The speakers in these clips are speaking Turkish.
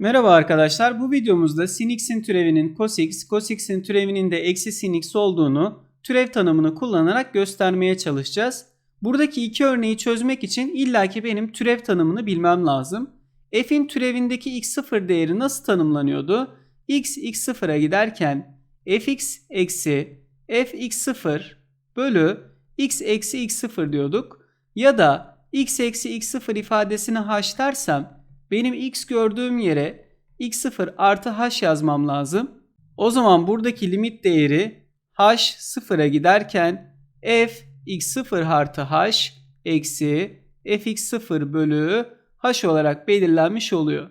Merhaba arkadaşlar. Bu videomuzda sin x'in türevinin cos x, cos x'in türevinin de eksi sin x olduğunu türev tanımını kullanarak göstermeye çalışacağız. Buradaki iki örneği çözmek için illaki benim türev tanımını bilmem lazım. F'in türevindeki x0 değeri nasıl tanımlanıyordu? x x0'a giderken fx eksi fx0 bölü x eksi x0 diyorduk. Ya da x eksi x0 ifadesini h dersem benim x gördüğüm yere x0 artı h yazmam lazım. O zaman buradaki limit değeri h sıfıra giderken f x0 artı h eksi fx0 bölü h olarak belirlenmiş oluyor.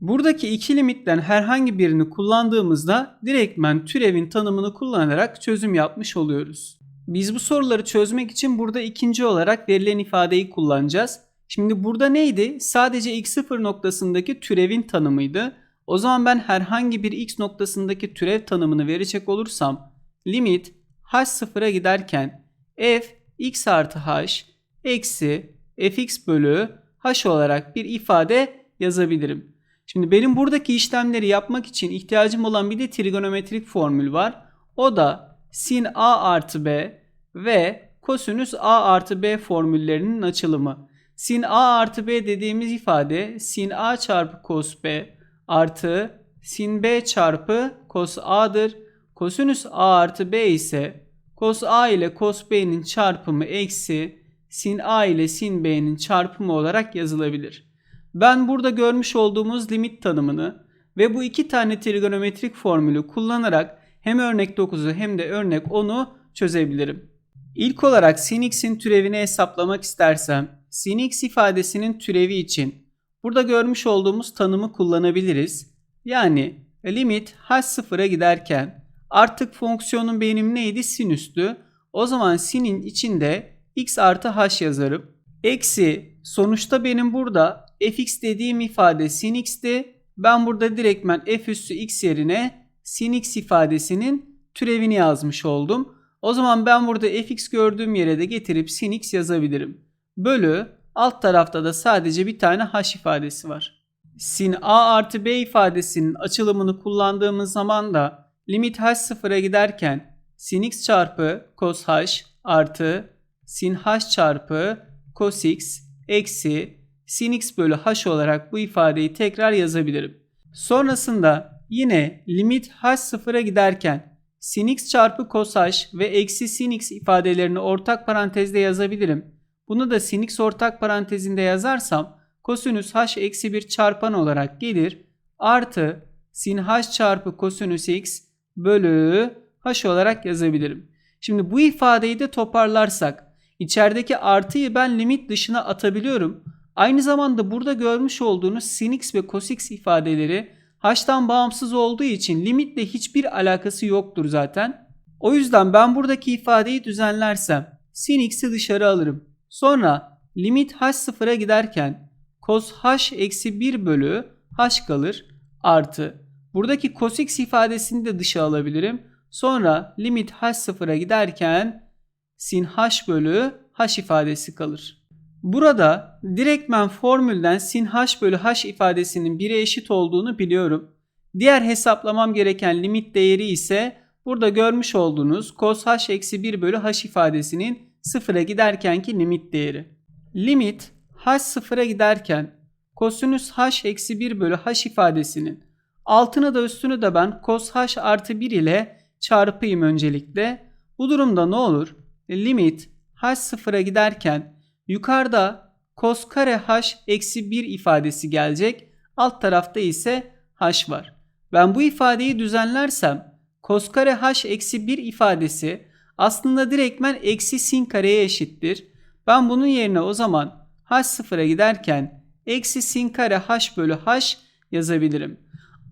Buradaki iki limitten herhangi birini kullandığımızda direktmen türevin tanımını kullanarak çözüm yapmış oluyoruz. Biz bu soruları çözmek için burada ikinci olarak verilen ifadeyi kullanacağız. Şimdi burada neydi? Sadece x0 noktasındaki türevin tanımıydı. O zaman ben herhangi bir x noktasındaki türev tanımını verecek olursam limit h sıfıra giderken f x artı h eksi fx bölü h olarak bir ifade yazabilirim. Şimdi benim buradaki işlemleri yapmak için ihtiyacım olan bir de trigonometrik formül var. O da sin a artı b ve kosinüs a artı b formüllerinin açılımı. Sin a artı b dediğimiz ifade sin a çarpı cos b artı sin b çarpı cos a'dır. Kosinüs a artı b ise cos a ile cos b'nin çarpımı eksi sin a ile sin b'nin çarpımı olarak yazılabilir. Ben burada görmüş olduğumuz limit tanımını ve bu iki tane trigonometrik formülü kullanarak hem örnek 9'u hem de örnek 10'u çözebilirim. İlk olarak sin x'in türevini hesaplamak istersem sin x ifadesinin türevi için burada görmüş olduğumuz tanımı kullanabiliriz. Yani limit h sıfıra giderken artık fonksiyonun benim neydi? Sinüstü. O zaman sinin içinde x artı h yazarım. Eksi sonuçta benim burada fx dediğim ifade sin x'ti. Ben burada direktmen f üssü x yerine sin x ifadesinin türevini yazmış oldum. O zaman ben burada fx gördüğüm yere de getirip sin x yazabilirim. Bölü alt tarafta da sadece bir tane h ifadesi var. Sin a artı b ifadesinin açılımını kullandığımız zaman da limit h sıfıra giderken sin x çarpı cos h artı sin h çarpı cos x eksi sin x bölü h olarak bu ifadeyi tekrar yazabilirim. Sonrasında yine limit h sıfıra giderken sin x çarpı cos h ve eksi sin x ifadelerini ortak parantezde yazabilirim. Bunu da sin x ortak parantezinde yazarsam kosinüs h eksi 1 çarpan olarak gelir. Artı sin h çarpı kosinüs x bölü h olarak yazabilirim. Şimdi bu ifadeyi de toparlarsak içerideki artıyı ben limit dışına atabiliyorum. Aynı zamanda burada görmüş olduğunuz sin x ve cos x ifadeleri h'tan bağımsız olduğu için limitle hiçbir alakası yoktur zaten. O yüzden ben buradaki ifadeyi düzenlersem sin x'i dışarı alırım. Sonra limit h sıfıra giderken cos h eksi 1 bölü h kalır artı buradaki cos x ifadesini de dışa alabilirim. Sonra limit h sıfıra giderken sin h bölü h ifadesi kalır. Burada direktmen formülden sin h bölü h ifadesinin 1'e eşit olduğunu biliyorum. Diğer hesaplamam gereken limit değeri ise burada görmüş olduğunuz cos h eksi 1 bölü h ifadesinin sıfıra giderkenki limit değeri. Limit h sıfıra giderken kosinüs h eksi 1 bölü h ifadesinin altını da üstünü de ben cos h artı 1 ile çarpayım öncelikle. Bu durumda ne olur? Limit h sıfıra giderken yukarıda cos kare h eksi 1 ifadesi gelecek. Alt tarafta ise h var. Ben bu ifadeyi düzenlersem cos kare h eksi 1 ifadesi aslında direktmen eksi sin kareye eşittir. Ben bunun yerine o zaman h sıfıra giderken eksi sin kare h bölü h yazabilirim.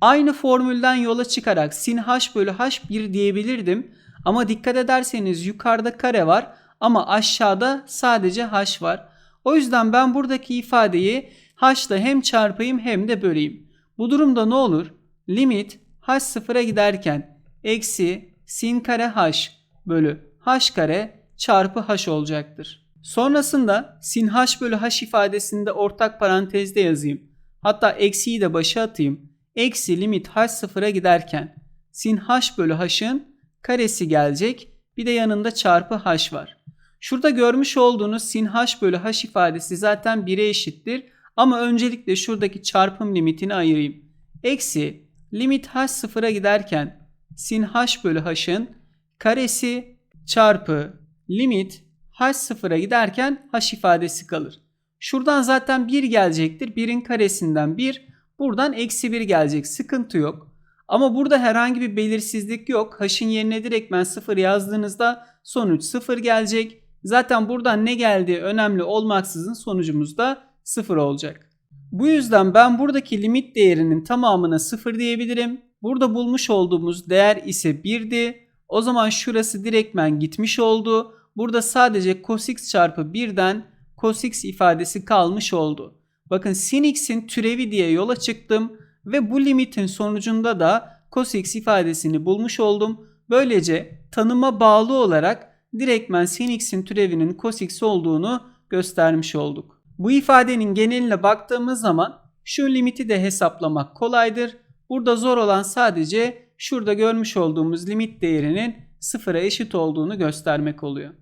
Aynı formülden yola çıkarak sin h bölü h 1 diyebilirdim. Ama dikkat ederseniz yukarıda kare var ama aşağıda sadece h var. O yüzden ben buradaki ifadeyi h ile hem çarpayım hem de böleyim. Bu durumda ne olur? Limit h sıfıra giderken eksi sin kare h bölü h kare çarpı h olacaktır. Sonrasında sin h bölü h ifadesini de ortak parantezde yazayım. Hatta eksiyi de başa atayım. eksi limit h sıfıra giderken sin h bölü h'ın karesi gelecek. Bir de yanında çarpı h var. Şurada görmüş olduğunuz sin h bölü h ifadesi zaten 1'e eşittir. Ama öncelikle şuradaki çarpım limitini ayırayım. Eksi limit h sıfıra giderken sin h bölü h'ın karesi çarpı limit h sıfıra giderken h ifadesi kalır. Şuradan zaten 1 gelecektir. 1'in karesinden 1. Buradan eksi 1 gelecek. Sıkıntı yok. Ama burada herhangi bir belirsizlik yok. H'ın yerine direktmen 0 yazdığınızda sonuç 0 gelecek. Zaten buradan ne geldiği önemli olmaksızın sonucumuz da 0 olacak. Bu yüzden ben buradaki limit değerinin tamamına 0 diyebilirim. Burada bulmuş olduğumuz değer ise 1'di. O zaman şurası direktmen gitmiş oldu. Burada sadece cos x çarpı 1'den cos x ifadesi kalmış oldu. Bakın sin x'in türevi diye yola çıktım ve bu limitin sonucunda da cos x ifadesini bulmuş oldum. Böylece tanıma bağlı olarak direktmen sin x'in türevinin cos x olduğunu göstermiş olduk. Bu ifadenin geneline baktığımız zaman şu limiti de hesaplamak kolaydır. Burada zor olan sadece şurada görmüş olduğumuz limit değerinin sıfıra eşit olduğunu göstermek oluyor.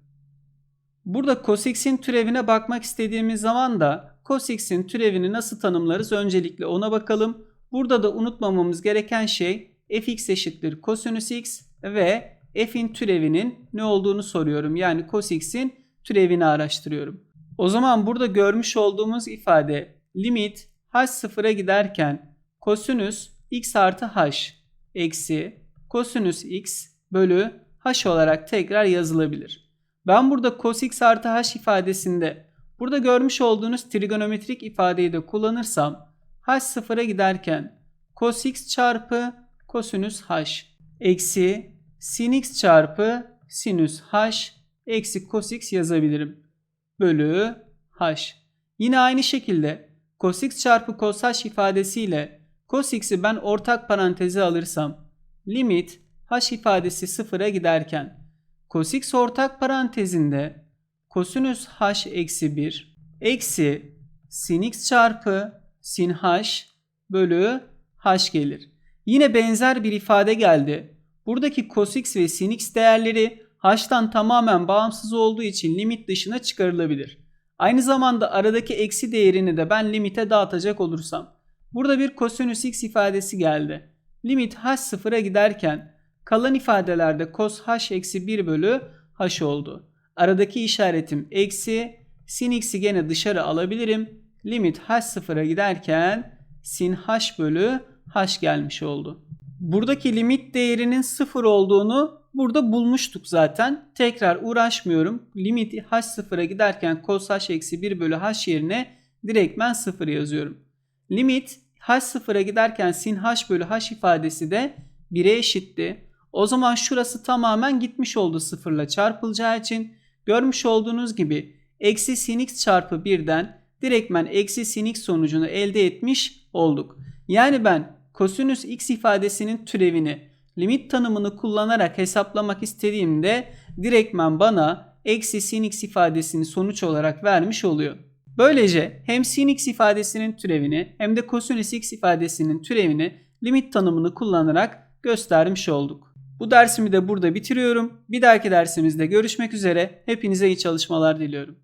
Burada cos x'in türevine bakmak istediğimiz zaman da cos x'in türevini nasıl tanımlarız öncelikle ona bakalım. Burada da unutmamamız gereken şey fx eşittir kosinüs x ve f'in türevinin ne olduğunu soruyorum. Yani cos x'in türevini araştırıyorum. O zaman burada görmüş olduğumuz ifade limit h sıfıra giderken kosinüs x artı h eksi kosinüs x bölü h olarak tekrar yazılabilir. Ben burada cos x artı h ifadesinde burada görmüş olduğunuz trigonometrik ifadeyi de kullanırsam h sıfıra giderken cos x çarpı kosinüs h eksi sin x çarpı sinüs h eksi cos x yazabilirim. Bölü h. Yine aynı şekilde cos x çarpı cos h ifadesiyle cos x'i ben ortak paranteze alırsam limit h ifadesi sıfıra giderken cos x ortak parantezinde kosinüs h eksi 1 eksi sin x çarpı sin h bölü h gelir. Yine benzer bir ifade geldi. Buradaki cos x ve sin x değerleri h'tan tamamen bağımsız olduğu için limit dışına çıkarılabilir. Aynı zamanda aradaki eksi değerini de ben limite dağıtacak olursam. Burada bir kosinüs x ifadesi geldi. Limit h sıfıra giderken kalan ifadelerde cos h eksi 1 bölü h oldu. Aradaki işaretim eksi sin x'i gene dışarı alabilirim. Limit h sıfıra giderken sin h bölü h gelmiş oldu. Buradaki limit değerinin sıfır olduğunu burada bulmuştuk zaten. Tekrar uğraşmıyorum. Limit h sıfıra giderken cos h eksi 1 bölü h yerine direktmen sıfır yazıyorum. Limit h sıfıra giderken sin h bölü h ifadesi de 1'e eşitti. O zaman şurası tamamen gitmiş oldu sıfırla çarpılacağı için. Görmüş olduğunuz gibi eksi sin x çarpı 1'den direktmen eksi sin x sonucunu elde etmiş olduk. Yani ben kosinüs x ifadesinin türevini limit tanımını kullanarak hesaplamak istediğimde direktmen bana eksi sin x ifadesini sonuç olarak vermiş oluyor. Böylece hem sin x ifadesinin türevini hem de kosinüs x ifadesinin türevini limit tanımını kullanarak göstermiş olduk. Bu dersimi de burada bitiriyorum. Bir dahaki dersimizde görüşmek üzere. Hepinize iyi çalışmalar diliyorum.